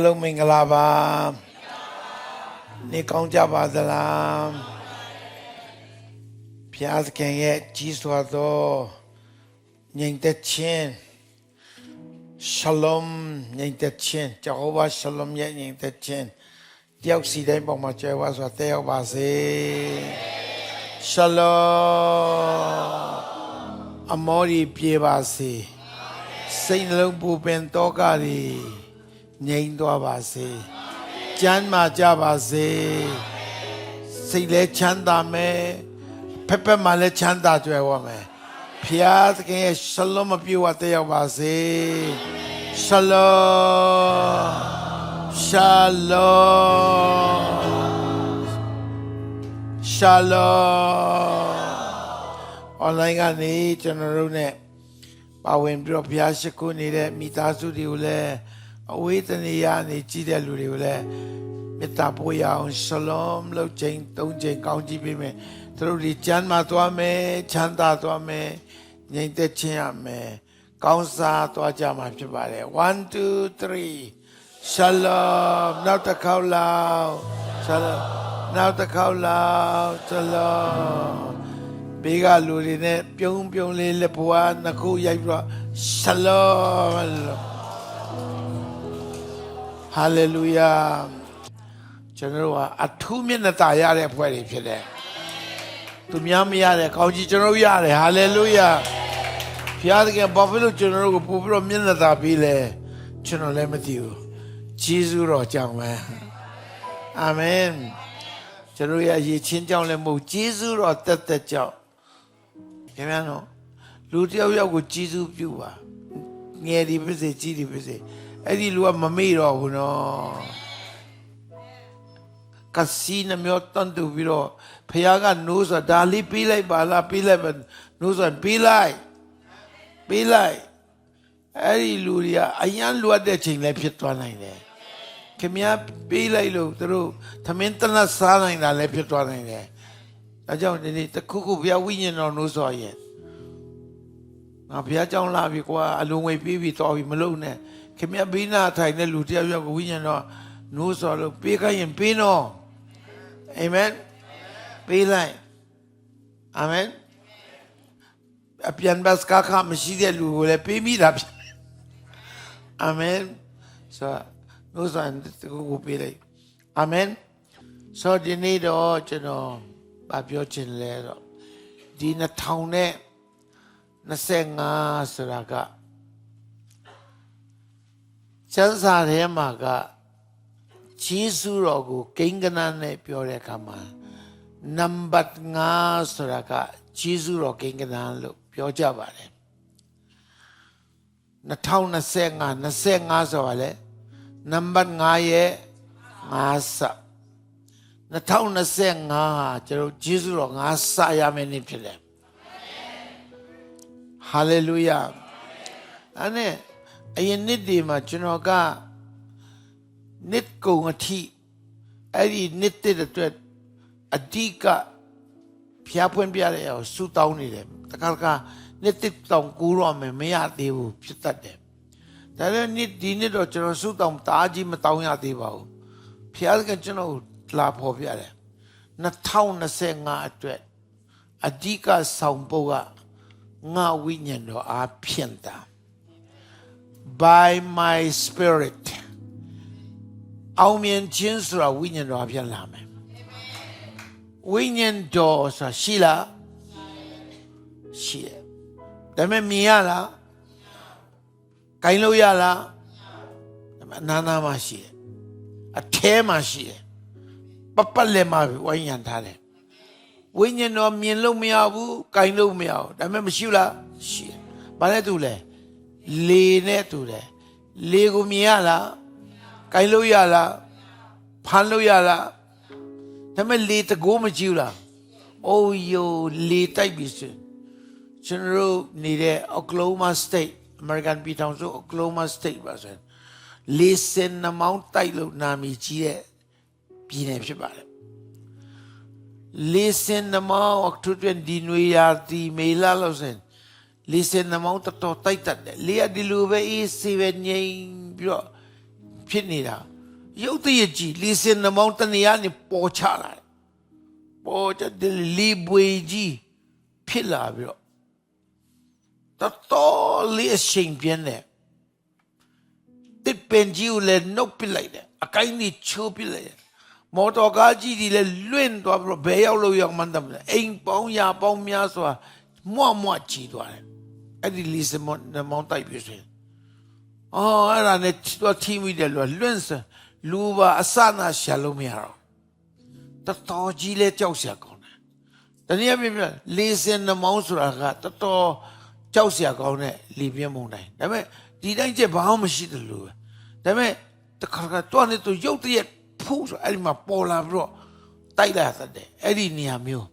အလုံးမင်္ဂလာပါနေကောင်းကြပါသလားဖျားသခင်ရဲ့ကြီးစွာသောညီတဲ့ချင်းရှလုံညီတဲ့ချင်းဂျေဟောဝါရှလုံရဲ့ညီတဲ့ချင်းတယောက်စီတိုင်းပေါ်မှာကျဲဝါစွာတဲ့ရောက်ပါစေရှလုံအမောရီပြေပါစေစိတ်နှလုံးပူပင်တော့ကတွေ ငြိမ်သွားပါစေကျမ်းမာကြပါစေစိတ်လည်းချမ်းသာမယ်ဖက်ဖက်မှလည်းချမ်းသာကြွယ်ဝမယ်ဖျားသခင်ရဲ့ရှလုံမပြေဝတဲ့ရောက်ပါစေရှလုံရှလုံရှလုံအွန်လိုင်းကနေကျွန်တော်တို့ ਨੇ ပါဝင်ပြီးတော့ဘုရားရှိခိုးနေတဲ့မိသားစုတွေကိုလည်း အဝေးတနေရနေကြည့်တဲ့လူတွေကိုလည်းမေတ္တာပို့ရအောင်ရှလုံးလုပ်ချိန်သုံးချိန်ကောင်းကြည့်ပေးမယ်သူတို့ဒီကျမ်းမာသွားမယ်ချမ်းသာသွားမယ်ငြိမ်သက်ခြင်းရမယ်ကောင်းစားသွားကြမှာဖြစ်ပါတယ်1 2 3 shalom နောက်တစ်ခေါက်လောက် shalom နောက်တစ်ခေါက်လောက် shalom ဘေးကလူတွေနဲ့ပြုံးပြုံးလေးလက်ဘွားနှစ်ခုရိုက်ပြီးတော့ရှလော ဟာလေလုယာကျွန်တော်ကအထူးမျက်နှာသာရတဲ့အဖွဲ့တွေဖြစ်တယ်သူများမရတဲ့ကောင်းကြီးကျွန်တော်ရတယ်ဟာလေလုယာဖျားသခင်ဘာဖြစ်လို့ကျွန်တော်ကိုပို့ပြီးတော့မျက်နှာသာပေးလဲကျွန်တော်လည်းမသိဘူးဂျေဇုတော်ကြောင့်ပဲအာမင်ကျွန်တော်ရရေချင်းကြောင့်လည်းမဟုတ်ဂျေဇုတော်တက်တက်ကြောင့်ခင်ဗျားတို့လူတယောက်ယောက်ကိုဂျေဇုပြုပါငယ်ဒီဖြစ်စေကြီးဒီဖြစ်စေ အဲ့ဒီလူကမမေ့တော့ဘူးနော်ကစီနမျိုးတန်တူပြီးတော့ဖခင်ကနိုးဆိုဒါလေးပေးလိုက်ပါလားပေးလိုက်ပါနိုးဆိုပေးလိုက်ပေးလိုက်အဲ့ဒီလူတွေကအရန်လွတ်တဲ့ချိန်လည်းဖြစ်သွားနိုင်တယ်ခင်ဗျားပေးလိုက်လို့သူတို့သမင်းတနတ်စားနိုင်တာလည်းဖြစ်သွားနိုင်တယ်အဲကြောင့်ဒီနေ့တခုခုဘုရားဝိညာဉ်တော်လို့ဆိုရင်ငါဘုရားကြောင့်လာပြီကွာအလုံးဝေးပြီးပြီးတော်ပြီမလုံနဲ့ ခင်ဗျဘေးနာထိုင်တဲ့လူတယောက်ယောက်ကိုဝိညာဉ်တော်နိုးဆိုလို့ပေးခိုင်းရင်ပေးတော့အာမင်ပေးလိုက်အာမင်အပြန်ဘတ်ကခမရှိတဲ့လူကိုလည်းပေးမိတာဖြစ်အာမင်ဆိုနိုးဆိုရင်တခုခုပေးလိုက်အာမင်ဆိုဒီနေ့တော့ကျွန်တော်ဘာပြောချင်လဲတော့ဒီ2000နဲ့25ဆိုတာက စံစာထဲမှာကဂျေစုတော်ကိုကိန်းကနန်းနဲ့ပြောတဲ့အခါမှာနံပါတ်5ဆိုတာကဂျေစုတော်ကိန်းကနန်းလို့ပြောကြပါတယ်2025 25ဆိုတာလေနံပါတ်5ရဲ့5ဆ2025ဟာကျွန်တော်ဂျေဇုတော်ငါစရမယ်နေ့ဖြစ်တယ်ဟာလေလုယာအဲ့နဲ့အ ရင်နှစ်ဒီမှာကျွန်တော်ကနှစ်ကုံအထိအဲ့ဒီနှစ်တဲ့အတွက်အဓိကဖျားဖွင့်ပြတဲ့အောင်ဆူတောင်းနေတယ်တခါတခါနှစ်တစ်တောင်ကူတော့မယ်မရသေးဘူးဖြစ်တတ်တယ်ဒါလည်းနှစ်ဒီနှစ်တော့ကျွန်တော်ဆူတောင်းတားကြီးမတောင်းရသေးပါဘူးဖျားကကျွန်တော်လာဖော်ပြတယ်2025အတွက်အဓိကဆောင်ပုတ်ကငါဝိညာဉ်တော်အားဖြင့်တာ by my spirit အောင်မြင်ခြင်းဆိုတာဝိညာဉ်တော်အဖြစ်လာမယ်ဝိညာဉ်တော်ဆိုတာရှိလားရှိတယ်ဒါပေမဲ့မြင်ရလားဂိုင်းလို့ရလားဒါပေမဲ့အနာနာမှရှိတယ်အထဲမှာရှိတယ်ပပတ်လည်းမဝိညာဉ်ထားတယ်ဝိညာဉ်တော်မြင်လို့မရဘူး၊ကင်လို့မရဘူးဒါပေမဲ့မရှိဘူးလားရှိတယ်။ဘာလဲတူလဲ လေနဲ့တူတယ်လေကိုမြင်ရလားကင်လို့ရလားဖမ်းလို့ရလားဒါပေမဲ့လေတကိုးမကြည့်ဘူးလားအိုးယိုလေတိုက်ပြီဆိုကျွန်တော်တို့နေတဲ့ Oklahoma State American ပြည်ထောင်စု Oklahoma State ပါဆိုရင်လေစင်နှမောင်းတိုက်လို့နာမည်ကြီးတဲ့ပြည်နယ်ဖြစ်ပါတယ်လေစင်နှမောင်းအထူးဖြင့်ဒီနွေရာသီမေလလို့ဆိုရင် လေစင်နှမောင်းတော်တော်တိုက်တတ်တယ်လေကဒီလိုပဲအေးစေပဲငြိမ်ပြီးတော့ဖြစ်နေတာရုပ်တရက်ကြီးလီစင်နှမောင်းတနေရနေပေါ်ချလာတယ်ပေါ်ချတဲ့လီပွေကြီးဖြစ်လာပြီးတော့တော်တော်လေးအချိန်ပြင်းတယ်တစ်ပင်ကြီးကိုလည်းနှုတ်ပစ်လိုက်တယ်အကိုင်းကြီးချိုးပစ်လိုက်တယ်မော်တော်ကားကြီးတွေလည်းလွင့်သွားပြီးတော့ဘယ်ရောက်လို့ရောက်မှန်းတမလဲအိမ်ပေါင်းရာပေါင်းများစွာမွတ်မွတ်ချီသွားတယ် အဲ့ဒီလီစင်နှမောင်းတိုက်ပြီးဆိုရင်အော်အဲ့ဒါနဲ့တော့ထီမိတယ်လို့လွန့်စင်လူပါအစနာရှာလို့မရတော့တော်တော်ကြီးလဲကြောက်စရာကောင်းတယ်တနည်းအားဖြင့်ပြောလေးစင်နှမောင်းဆိုတာကတော်တော်ကြောက်စရာကောင်းတဲ့လေပြင်းမုန်တိုင်းဒါပေမဲ့ဒီတိုင်းကျဘာမှမရှိတယ်လို့ပဲဒါပေမဲ့တခါခါတော့နေသူရုတ်တရက်ဖူးဆိုအဲ့ဒီမှာပေါ်လာပြီးတော့တိုက်လာတဲ့အဲ့ဒီနေရာမျိုး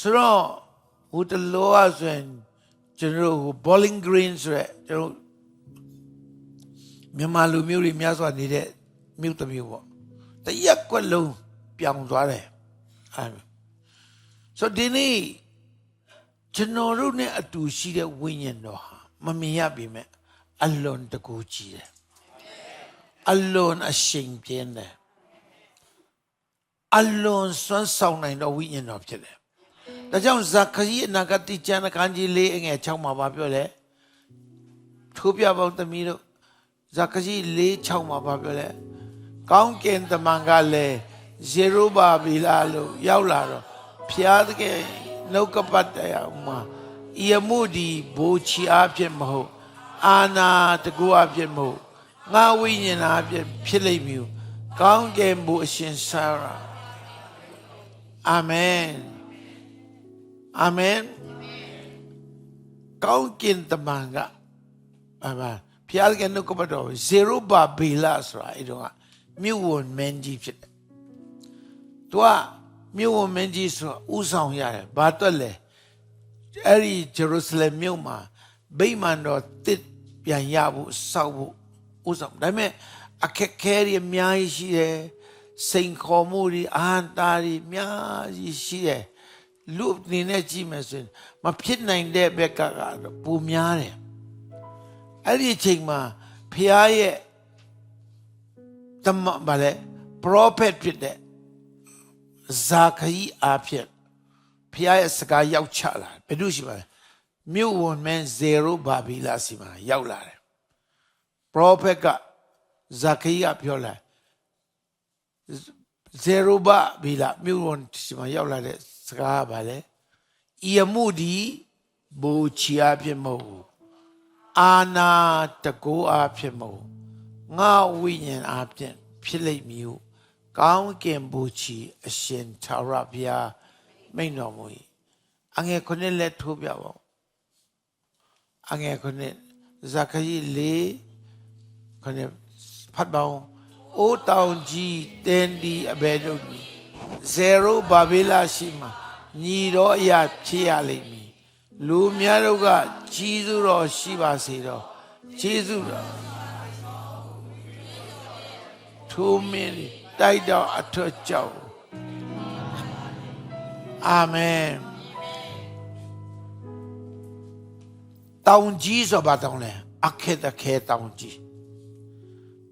ဆိုတော့ ဟိုတလောကဆိုရင်ကျွန်တော်တို့ bowling green ဆိုရက်ကျွန်တော်မြန်မာလူမျိုးတွေများစွာနေတဲ့မြို့တစ်မြို့ပေါ့တရက်ကွက်လုံးပြောင်းသွားတယ်အဲဆိုဒီနေ့ကျွန်တော်တို့ ਨੇ အတူရှိတဲ့ဝိညာဉ်တော်ဟာမမြင်ရပြီမဲ့အလွန်တကူကြီးတယ်အလွန်အရှိန်ပြင်းတယ်အလွန်စွမ်းဆောင်နိုင်သောဝိညာဉ်တော်ဖြစ်တယ် ဒါကြောင့်ဇာခရီးအနာဂတိကျမ်းအခန်းကြီး၄အငယ်6မှာပြောလဲထိုးပြပေါင်းသမီးတို့ဇာခရီး၄6မှာပြောလဲကောင်းကင်တမန်ကလည်းယေရုဘာဘီလာလို့ရောက်လာတော့ဖျားတကယ်နှုတ်ကပတ်တရားမှာဤအမှုဒီဘိုးချီအားဖြင့်မဟုတ်အာနာတကူအားဖြင့်မဟုတ်ငါဝိညာဉ်အားဖြင့်ဖြစ်လိမ့်မည်ကောင်းကင်ဘုအရှင်ဆရာအာမင် အာမင်ကောင်းကင်တမန်ကအာမင်ဖျားကနှုတ်ကပတ်တော်ဇေရုဘာဘေလာဆိုတာအဲ့တော့မြို့ဝန်မင်းကြီးဖြစ်တယ်။ तू ကမြို့ဝန်မင်းကြီးဆိုဥဆောင်ရတယ်။ဘာတွက်လဲ။အဲ့ဒီဂျေရုဆလင်မြို့မှာဗိမာန်တော်တစ်ပြန်ရဖို့စောက်ဖို့ဥဆောင်ဒါပေမဲ့အခက်ခဲတွေအများကြီးရှိတယ်။စိန်ခေါ်မှုတွေအာဟတာတွေအများကြီးရှိတယ်။ လူအနေနဲ့ကြည့်မယ်ဆိုရင်မဖြစ်နိုင်တဲ့ဘက်ကကတော့ပူများတယ်အဲ့ဒီအချိန်မှာဖះရဲ့တမဘာလဲ prophet ဖြစ်တဲ့ဇာခရီအားဖြင့်ဖះရဲ့စကားရောက်ချလာဘယ်လိုရှိပါလဲမြို့ဝန်မင်းဇေရုဘာဘီလာစီမှာရောက်လာတယ် prophet ကဇာခရီကပြောလာဇေရုဘာဘီလာမြို့ဝန်စီမှာရောက်လာတဲ့ စကားပါလေဤအမှုဒီဘူချီအဖြစ်မဟုတ်ဘူးအာနာတကူအဖြစ်မဟုတ်ငါဝိညာဉ်အဖြစ်ဖြစ်လိမ့်မည်ဟုကောင်းကင်ဘူချီအရှင်သာရဘုရားမိန်တော်မူ၏အငယ်ခုနှစ်လက်ထိုးပြပါအငယ်ခုနှစ်ဇခရီလေးခုနှစ်ဖတ်ပါဦးအိုးတောင်ကြီးတင်းဒီအဘယ်တို့ကြီး 0ဘာဘေးလာရှိမှာညီတော်အရာဖြစ်ရလိမ့်မည်လူများတို့ကကြီးစုတော်ရှိပါစေတော့ကြီးစုတော်ထိုမင်းတိုက်တော်အထွတ်ကြောက်အာမင်တောင်ကြီးဆိုပါတောင်လဲအခက်တခဲတောင်ကြီး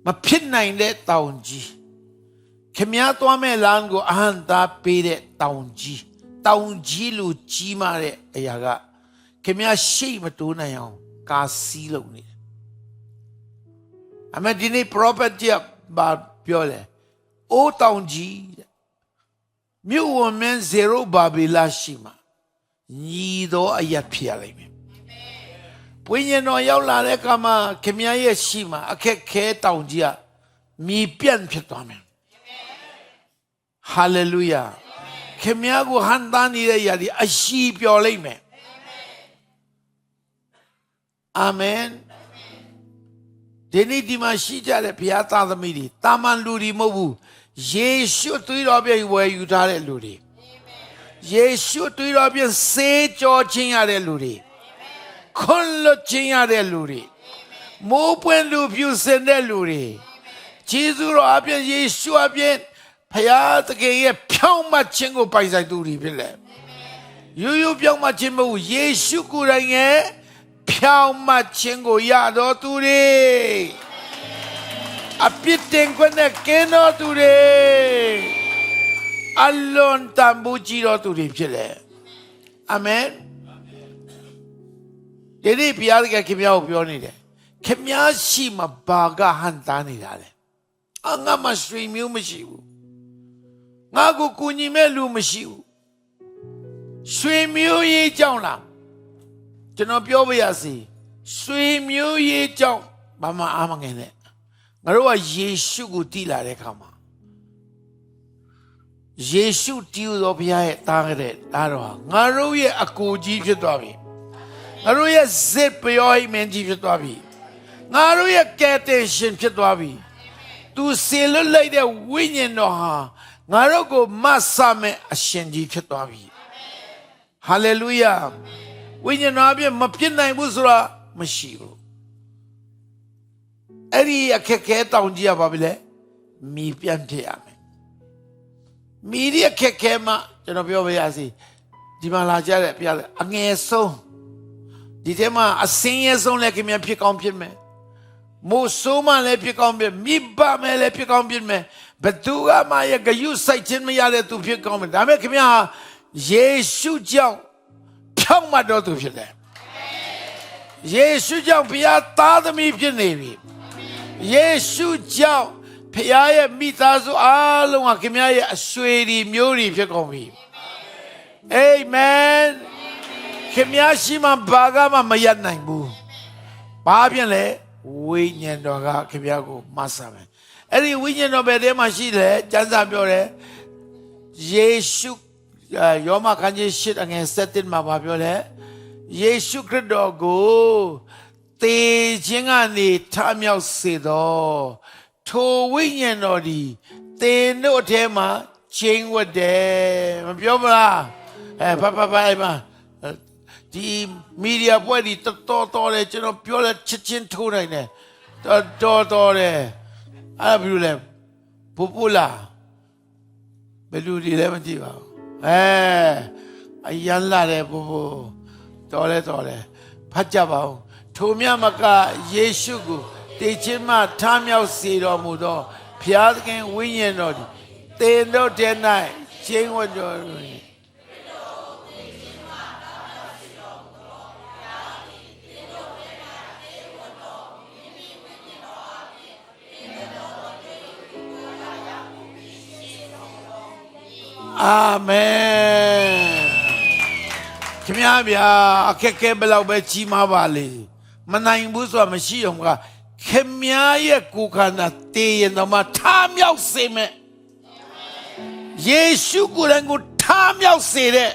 မဖြစ်နိုင်တဲ့တောင်ကြီး ခမည်းသွားမဲ့လမ်းကိုအဟံတာပေးတဲ့တောင်ကြီးတောင်ကြီးလိုကြီးမားတဲ့အရာကခင်ဗျာရှိမတိုးနိုင်အောင်ကာစီးလုပ်နေတယ်အမေဒီနေ့ prophet ကဘာပြောလဲအိုးတောင်ကြီးမြို့ဝန်မင်းဇေရုဘာဘီလာရှိမှာညီသောအရာဖြစ်ရလိမ့်မယ်ဝိညာဉ်တော်ရောက်လာတဲ့အခါမှာခင်ဗျားရဲ့ရှိမှာအခက်ခဲတောင်ကြီးကမြည်ပြန့်ဖြစ်သွားမယ် ဟာလေလုယာခင်ဗျားကိုဟန်သားနေတဲ့ຢာဒီအရှိပျော်လိမ့်မယ်အာမင်ဒီနေ့ဒီမှာရှိကြတဲ့ဘုရားသားသမီးတွေတာမန်လူတွေမဟုတ်ဘူးယေရှုသွေးတော်ပြည့်ဝယ်ယူထားတဲ့လူတွေယေရှုသွေးတော်ပြည့်စေကြောခြင်းရတဲ့လူတွေခွန်လွတ်ခြင်းရတဲ့လူတွေမိုးပွင့်လူဖြူစင်တဲ့လူတွေဂျေဇုတော်အပြင်ယေရှုအပြင် ဖရာသခင်ရဲ့ဖြောင့်မတ်ခြင်းကိုပိုင်ဆိုင်သူတွေဖြစ်လေရိုးရိုးဖြောင့်မတ်ခြင်းမဟုတ်ယေရှုကိုယ်တိုင်ရဲ့ဖြောင့်မတ်ခြင်းကိုရတော်သူတွေအပြစ်တင်ခွင့်နဲ့ကင်းတော်သူတွေအလွန်တန်ဖိုးကြီးတော်သူတွေဖြစ်တယ်အာမင်ဒီနေ့ဘုရားသခင်ခင်ဗျားကိုပြောနေတယ်ခင်ဗျားရှိမှဘာကဟန်တာနေတာလဲအငါမရွှေမျိုးမရှိဘူး ငါကိုကူညီမဲ့လူမရှိဘူးရွှေမျိုးရေးကြောင်းလားကျွန်တော်ပြောပြရစီရွှေမျိုးရေးကြောင်းဘာမှအားမငယ်နဲ့ငါတို့ကယေရှုကိုတည်လာတဲ့ခါမှာယေရှုတည်တော်ဘုရားရဲ့တားကြတဲ့တားတော်ဟာငါတို့ရဲ့အကိုကြီးဖြစ်သွားပြီငါတို့ရဲ့ဇစ်ပျော်အိမ်မင်းကြီးဖြစ်သွားပြီငါတို့ရဲ့ကယ်တင်ရှင်ဖြစ်သွားပြီသူစေလွတ်လိုက်တဲ့ဝိညာဉ်တော်ဟာ ငါတို့ကိုမတ်ဆမဲ့အရှင်ကြီးဖြစ်သွားပြီဟာလေလုယာဝိညာဉ်တော်အပြည့်မပြစ်နိုင်ဘူးဆိုတာမရှိဘူးအဲ့ဒီအခက်ခဲတောင်ကြီးရပါပြီလေမိပြန်ဖြစ်ရမယ်မိဒီအခက်ခဲမှကျွန်တော်ပြောပြရစီဒီမှာလာကြတဲ့ပြရအငယ်ဆုံးဒီထဲမှာအစင်းရဲဆုံးလည်းခင်ဗျဖြစ်ကောင်းဖြစ်မယ်မိုးဆိုးမှလည်းဖြစ်ကောင်းဖြစ်မိဘမယ်လည်းဖြစ်ကောင်းဖြစ်မယ် ဘသူကမှရဲ့ဂယုစိုက်ခြင်းမရတဲ့သူဖြစ်ကောင်းမယ်ဒါပေမဲ့ခင်ဗျဟာယေရှုကြောင့်ဖြောင့်မတ်တော်သူဖြစ်တယ်ယေရှုကြောင့်ဘုရားသားသမီးဖြစ်နေပြီယေရှုကြောင့်ဖခင်ရဲ့မိသားစုအားလုံးကခင်ဗျားရဲ့အဆွေဒီမျိုးတွေဖြစ်ကုန်ပြီအာမင်ခင်ဗျားရှိမှဘာကမှမရနိုင်ဘူးဘာဖြစ်လဲဝိညာဉ်တော်ကခင်ဗျားကိုမဆာမယ် အဲ့ဒီဝိညာဉ်တော်ဘယ်ထဲမှာရှိတယ်ကျမ်းစာပြောတယ်ယေရှုအာယောမခန်းကြီးရှစ်အငယ်7မှာဘာပြောလဲယေရှုခရစ်တော်ကိုတေခြင်းကနေထမြောက်စေသောထိုဝိညာဉ်တော်ဒီသင်တို့အထဲမှာချိန်ဝတ်တယ်မပြောမလားအဲဖဖဖအဲ့မှာဒီမီဒီယာပွဲဒီတော်တော်တော်တယ်ကျွန်တော်ပြောလဲချစ်ချင်းထိုးနိုင်တယ်တော်တော်တော်တယ် အဲ့ဒါဘယ်လိုလဲပူပူလာဘယ်လိုဒီလဲမကြည့်ပါဘူးအဲအရန်လာတယ်ပူပူတော်လဲတော်တယ်ဖတ်ကြပါဦးထိုမြတ်မကယေရှုကိုတေခြင်းမှထားမြောက်စေတော်မူသောဖျားသခင်ဝိညာဉ်တော်သည်တင်တို့တဲ့၌ချင်းဝတ်တော်မူ၏ အာမင်ခင်ဗျားဗျာအခက်ခဲဘယ်လောက်ပဲကြီးမားပါလေမနိုင်ဘူးဆိုတာမရှိအောင်ကခင်ဗျားရဲ့ကိုယ်ခန္ဓာတည်ရင်တော့မှထားမြောက်စေမယ်ယေရှုကိုယ်တိုင်ကိုထားမြောက်စေတဲ့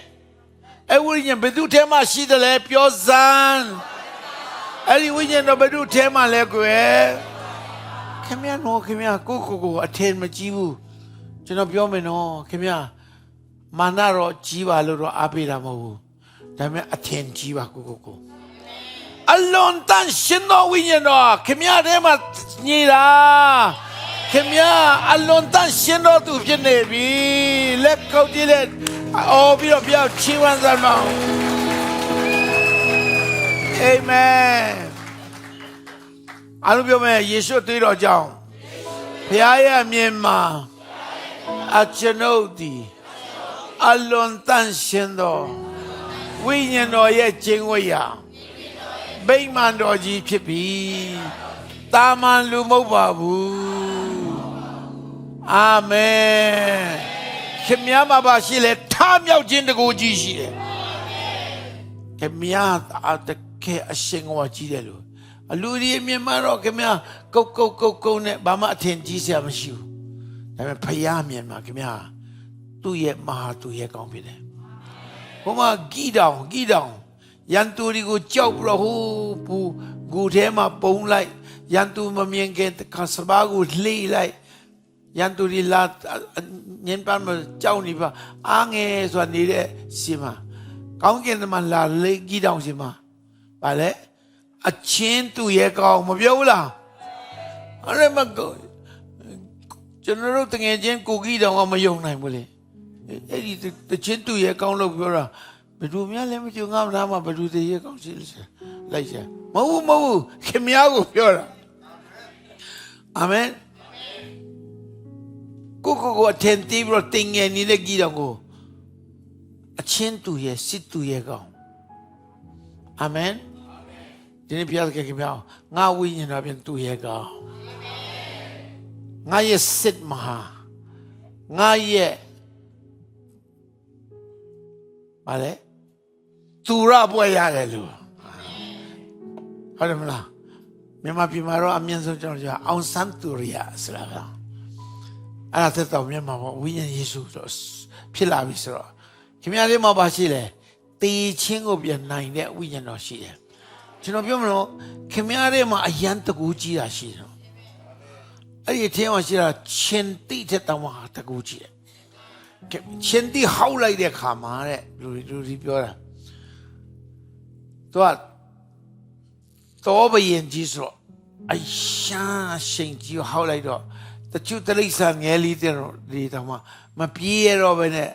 အဝိညာဉ်ဘယ်သူထဲမှာရှိတယ်လဲပြောစမ်းအဲ့ဒီဝိညာဉ်တော့ဘယ်သူထဲမှာလဲကွယ်ခင်ဗျားနော်ခင်ဗျားကိုကိုကိုအထင်မကြီးဘူးကျွန်တော်ပြောမယ်နော်ခင်ဗျား မာနတော့ကြီးပါလို့တော့အားပေးတာမဟုတ်ဘူးဒါပေမဲ့အထင်ကြီးပါကိုကိုကိုအလွန်တန်ရှင်တော်ဝိညာဉ်တော်ခင်ဗျားထဲမှာညီတာခင်ဗျားအလွန်တန်ရှင်တော်သူဖြစ်နေပြီလက်ကောက်ကြည့်လက်အော်ပြီးတော့ပြောက်ချီးဝမ်းစမ်းပါအာမင်အားလုံးပြောမယ်ယေရှုသွေးတော်ကြောင့်ဖခင်ရဲ့အမြင်မှာအကျွန်ုပ်သည် အလွန်တန်ရှင်တော်ဝိညာဉ်တော်ရဲ့ကျင့်ဝတ်ရာဗိမာန်တော်ကြီးဖြစ်ပြီတာမန်လူမဟုတ်ပါဘူးအာမင်ခင်ဗျားမှာပါရှိလေထားမြောက်ခြင်းတကူကြီးရှိတယ်ခင်ဗျားအတကယ်အရှင်ဝါကြီးတယ်လို့အလူဒီမြင်မတော့ခင်ဗျားကုတ်ကုတ်ကုတ်ကုတ်နဲ့ဘာမှအထင်ကြီးစရာမရှိဘူးဒါပေမဲ့ဖယားမြင်မှာခင်ဗျား သူ့ရဲ့မဟာသူ့ရဲ့ကောင်းဖြစ်တယ်ဟိုမှာဂီတောင်ဂီတောင်ရန်သူတွေကိုကြောက်ပြီးတော့ဟိုပူဂူထဲမှာပုံလိုက်ရန်သူမမြင်ခင်ခစဘာကိုလှိလိုက်ရန်သူတွေလာညင်ပန်းမကြောက်နေပါအားငယ်ဆိုတာနေတဲ့ရှင်မကောင်းကင်မှာလာလေကြီးတောင်ရှင်မဗာလဲအချင်းသူရဲ့ကောင်းမပြောဘူးလားအဲ့ဒါမကောကျွန်တော်တို့တငယ်ချင်းကိုကြီးတောင်ကမယုံနိုင်ဘူးလေ အဲ့ဒီတချင်းသူရဲ့ကောင်းလို့ပြောတာဘယ်သူများလဲမကြုံငါ့နားမှာဘယ်သူတည်းရဲ့ကောင်းရှိလဲလိုက်ရှာမဟုတ်ဘူးမဟုတ်ဘူးခင်များကိုပြောတာအာမင်ကိုကိုကိုအထင်သေးပြီးတော့တင်ငယ်နေတဲ့ကြီးတော်ကိုအချင်းတူရဲ့စစ်တူရဲ့ကောင်အာမင်ဒီနေ့ဘုရားသခင်ခင်ဗျာငါဝိညာဉ်တော်ပြန်တူရဲ့ကောင်ငါရဲ့စစ်မဟာငါရဲ့ ဗါလေသူရပွဲရတယ်လူဟုတ်တယ်မလားမြန်မာပြည်မှာတော့အမြင့်ဆုံးကျွန်တော်ပြောအောင်ဆန်းသူရိယဆိုတာကအဲ့ဒါသက်တော်မြန်မာမှာဝိညာဉ်ယေရှုဆိုဖြစ်လာပြီဆိုတော့ခင်ဗျားလေးမှာပါရှိတယ်တေချင်းကိုပြန်နိုင်တဲ့ဝိညာဉ်တော်ရှိတယ်ကျွန်တော်ပြောမလို့ခင်ဗျားလေးမှာအယံတကူကြီးတာရှိတယ်အဲ့ဒီအထင်းမှာရှိတာရှင်တိတဲ့တောင်မှာတကူကြီးတယ် ရှင်တိဟောက်လိုက်တဲ့ခါမှာတဲ့လူတွေလူတွေပြောတာသူကတော်ဘယင်ကြီးဆိုတော့အရှာရှိန်ကြီးကိုဟောက်လိုက်တော့တချို့တလိษံငယ်လေးတဲ့တော့ဒီတောင်မှမပြေးရတော့ဘဲနဲ့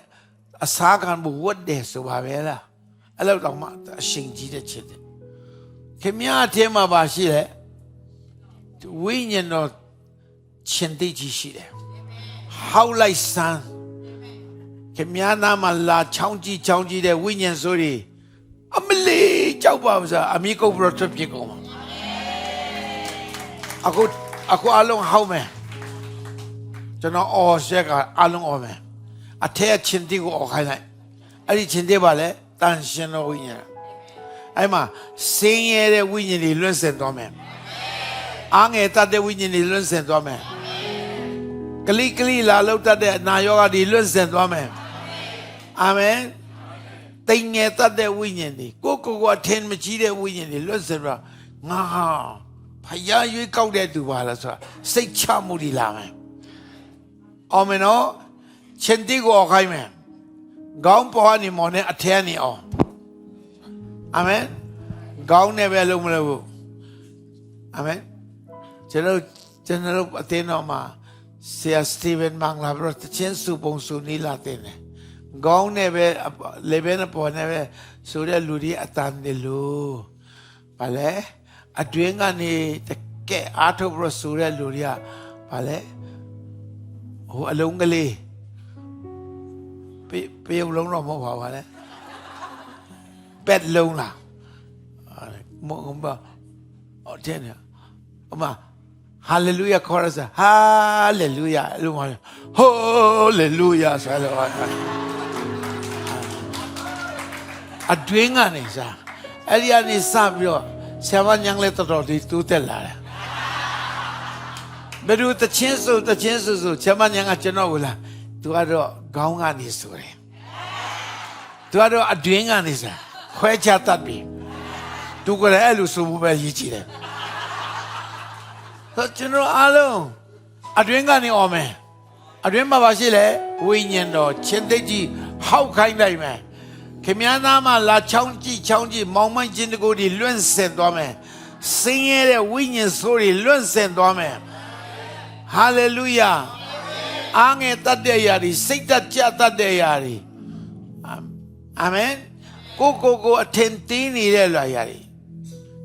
အစားခံဖို့ဝတ်တယ်ဆိုပါပဲလားအဲ့လောက်တောင်မှအရှိန်ကြီးတဲ့ချစ်တယ်ခင်ဗျားအထင်းမှာပါရှိတယ်ဝိညာဉ်တော်ရှင်တိကြီးရှိတယ်ဟောက်လိုက်စမ်း ခင်ဗျားနာမှာလာချောင်းကြီးချောင်းကြီးတဲ့ဝိညာဉ်ဆိုတွေအမလေးကြောက်ပါမစားအမိကုတ်ပြီးတော့ထွက်ပြေးကုန်ပါအခုအခုအလုံးဟောက်မယ်ကျွန်တော်အော်ရှက်ကအလုံးအော်မယ်အထက်ချင်းတီကိုအော်ခိုင်းလိုက်အဲ့ဒီချင်းတီပါလေတန်ရှင်တော်ဝိညာဉ်အဲ့မှာစင်းရဲတဲ့ဝိညာဉ်တွေလွတ်ဆင်သွားမယ်အားငယ်တတ်တဲ့ဝိညာဉ်တွေလွတ်ဆင်သွားမယ်ကလိကလိလာလောက်တတ်တဲ့အနာယောဂါတွေလွတ်ဆင်သွားမယ် အာမင်တိမ်ငယ်တတ်တဲ့ဝိညာဉ်တွေကိုကိုကိုအထင်မကြီးတဲ့ဝိညာဉ်တွေလွတ်ဆင်တော့ငါဟာဖယားရွေးကောက်တဲ့သူပါလားဆိုတာစိတ်ချမှုတွေလာမယ်အောင်မနော်ချင်းတီကိုအခိုင်းမယ်ခေါင်းပေါ်ကနေမော်နဲ့အထဲနေအောင်အာမင်ခေါင်းနဲ့ပဲလုံးမလို့ဘူးအာမင်ကျွန်တော်ကျွန်တော်အတင်းတော်မှာဆရာစတီဗန်မန်လာဘရတချင်းစုပုံစုနီလာတ င်တယ်ခေါင်းနဲ့ပဲလေဘဲနဲ့ပေါ်နဲ့ပဲဆိုတဲ့လူတွေအတန်တယ်လို့ဗာလဲအတွင်းကနေတကယ်အားထုတ်ပြီးဆိုတဲ့လူတွေကဗာလဲဟိုအလုံးကလေးပေပေုံလုံးတော့မဟုတ်ပါပါလေပက်လုံးလားမဟုတ်ပါအော်တဲ့နေအမဟာလေလုယာခေါ်ရစဟာလေလုယာအဲ့လိုမှဟိုလေလုယာဆိုတော့ အတွင်းကနေစားအဲ့ဒီကနေစပြီးတော့ဆရာမညံလေးတော်တော်ဒီတူးတက်လာတယ်ဘယ်လိုတချင်းဆိုတချင်းဆိုဆိုဆရာမညံကကျွန်တော်ကိုလာသူကတော့ခေါင်းကနေဆိုတယ်သူကတော့အတွင်းကနေစားခွဲခြားတတ်ပြီသူကလည်းအဲ့လိုဆိုဖို့ပဲရည်ကြည်တယ်ဆိုကျွန်တော်အားလုံးအတွင်းကနေអော်မယ်အတွင်းမှာပါရှိလေဝိညာဉ်တော်ချင်းသိကြီးဟောက်ခိုင်းလိုက်မယ် ခင်ဗျားသားမှာလာချောင်းကြည့်ချောင်းကြည့်မောင်မိုင်းခြင်းတကူတွေလွန့်ဆင်သွားမယ်စင်းရဲတဲ့ဝိညာဉ်ဆိုးတွေလွန့်ဆင်သွားမယ်ဟာလေလုယာအားငယ်တတ်တဲ့အရာတွေစိတ်သက်ကြတတ်တဲ့အရာတွေအာမင်ကိုကိုကိုအထင်သေးနေတဲ့လာရာတွေ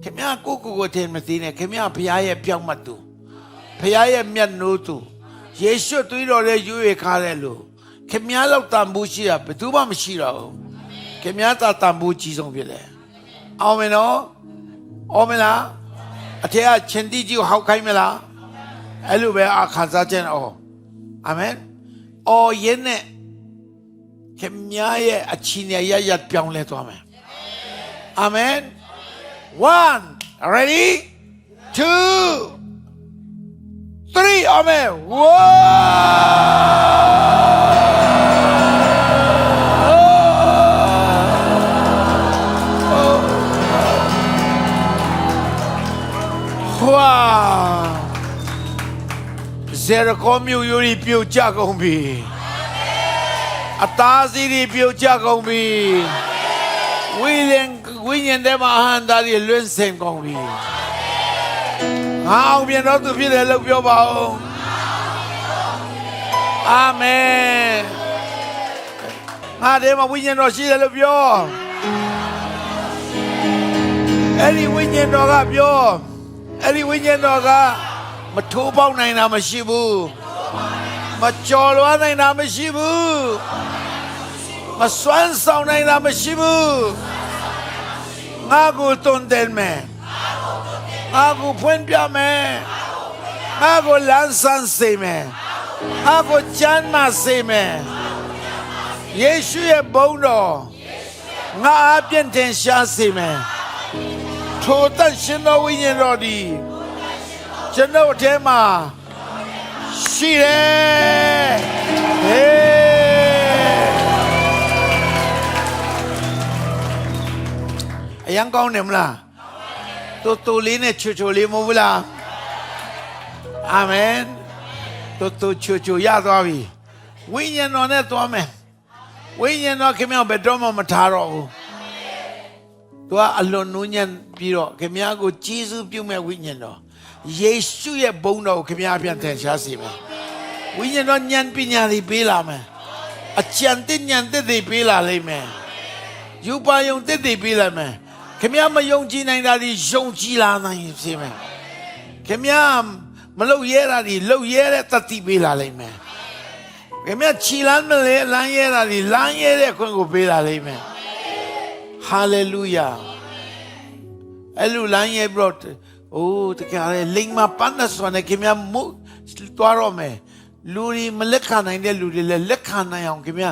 ခင်ဗျားကိုကိုကိုအထင်မသေးနဲ့ခင်ဗျားဘုရားရဲ့ပြောင်းမှတ်သူဘုရားရဲ့မျက်နှိုးသူယေရှုသွေးတော်ရဲ့ရွေးခါတဲ့လူခင်ဗျားလောက်တန်ဖိုးရှိတာဘယ်သူမှမရှိတော့ဘူး ခင်ဗျားသာတန်ဖိုးကြီးဆုံးဖြစ်တယ်အောင်မင်နော်အောင်မလားအထက်ကချင်းတိကြီးကိုဟောက်ခိုင်းမလားအဲ့လိုပဲအခါစားခြင်းအော်အာမင်အော်ရင်နဲ့ခင်ဗျားရဲ့အချင်းရရရပြောင်းလဲသွားမယ်အာမင် one ready two three amen Wow! ဇေရကောမြို့ရိုးကြီးပြုတ်ကြကုန်ပြီအသားစီးတွေပြုတ်ကြကုန်ပြီဝိလင်ဝိညာဉ်ထဲမှာအဟံသားတွေလွင့်စင်ကုန်ပြီငါအောင်ပြန်တော့သူဖြစ်တယ်လို့ပြောပါဦးအာမင်ငါထဲမှာဝိညာဉ်တော်ရှိတယ်လို့ပြောအဲ့ဒီဝိညာဉ်တော်ကပြောအဲ့ဒီဝိညာဉ်တော်က မထိုးပေါက်နိုင်တာမရှိဘူးမကြော်လွားနိုင်တာမရှိဘူးမစွမ်းဆောင်နိုင်တာမရှိဘူးငါကိုတွန်တယ်မယ်ငါကိုဖွင့်ပြမယ်ငါကိုလန်းဆန်းစေမယ်ငါကိုချမ်းသာစေမယ်ယေရှုရဲ့ဘုန်းတော်ငါအပြည့်တင်ရှားစေမယ်ထိုတတ်ရှင်တော်ဝိညာဉ်တော်ဒီ ကျွန်တော်အထဲမှာရှိတယ်ဟေးအရင်ကောင်းတယ်မလားတူတူလေးနဲ့ချူချူလေးမဟုတ်ဘူးလားအာမင်တူတူချူချူရသွားပြီဝိညာဉ်တော်နဲ့သွားမယ်ဝိညာဉ်တော်ခင်ဗျားဘယ်တော့မှမထားတော့ဘူးသူကအလွန်နူးညံ့ပြီးတော့ခင်ဗျားကိုကြီးစုပြုမဲ့ဝိညာဉ်တော် ယေရှုရဲ့ဘုန်းတော်ကိုခင်ဗျားပြန်ထင်ရှားစေမယ်ဝိညာဉ်တော်ဉာဏ်ပညာတွေပေးလာမယ်အကြံတဲ့ဉာဏ်တဲ့တွေပေးလာလိမ့်မယ်ယူပါယုံတဲ့တွေပေးလာမယ်ခင်ဗျားမယုံကြည်နိုင်တာတွေယုံကြည်လာနိုင်စေမယ်ခင်ဗျားမလုပ်ရဲတာတွေလုပ်ရဲတဲ့တတိပေးလာလိမ့်မယ်ခင်ဗျချီလန်းမလဲလမ်းရဲတာဒီလမ်းရဲတဲ့ခွင့်ကိုပေးလာလိမ့်မယ်ဟာလေလုယာအဲ့လိုလမ်းရဲဘရော့ အိုးတကယ်လေလိမ္မာပန်းနဲ့ဆိုနေခင်ဗျမုသွားတော့မယ်လူတွေမလက်ခံနိုင်တဲ့လူတွေလည်းလက်ခံနိုင်အောင်ခင်ဗျ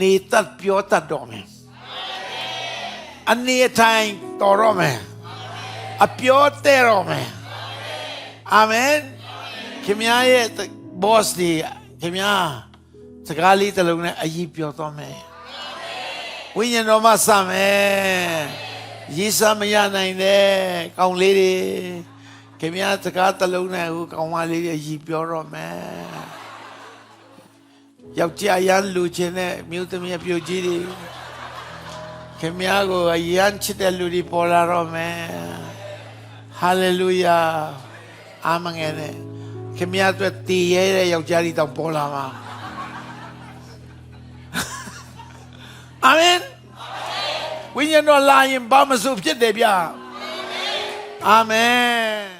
နေတတ်ပြောတတ်တော့မယ်အနေအထိုင်တော်တော့မယ်အပြောတဲ့တော့မယ်အာမင်ခင်ဗျရဲ့ boss ဒီခင်ဗျာစကားလေးတစ်လုံးနဲ့အကြီးပြောသွားမယ်ဝိညာဉ်တော်မှစမယ် ရေးစမရနိုင်တဲ့ကောင်းလေးတွေခင်ဗျားစကားတစ်လုံးနဲ့ဟိုကောင်းမလေးတွေအကြီးပြောတော့မယ်ယောက်ျားရန်လူချင်းတဲ့မြို့သမီးပြိုကြီးတွေခင်ဗျားကိုအရန်ချစ်တဲ့လူတွေပေါ်လာတော့မယ်ဟာလေလုယာအာမင်ငယ်နဲ့ခင်ဗျားအတွက်တည်ရဲတဲ့ယောက်ျားတွေတောင်ပေါ်လာမှာအာမင် ဝိညာဉ်တော်လာရင်ဘာမဆိုဖြစ်တယ်ဗျာအာမင်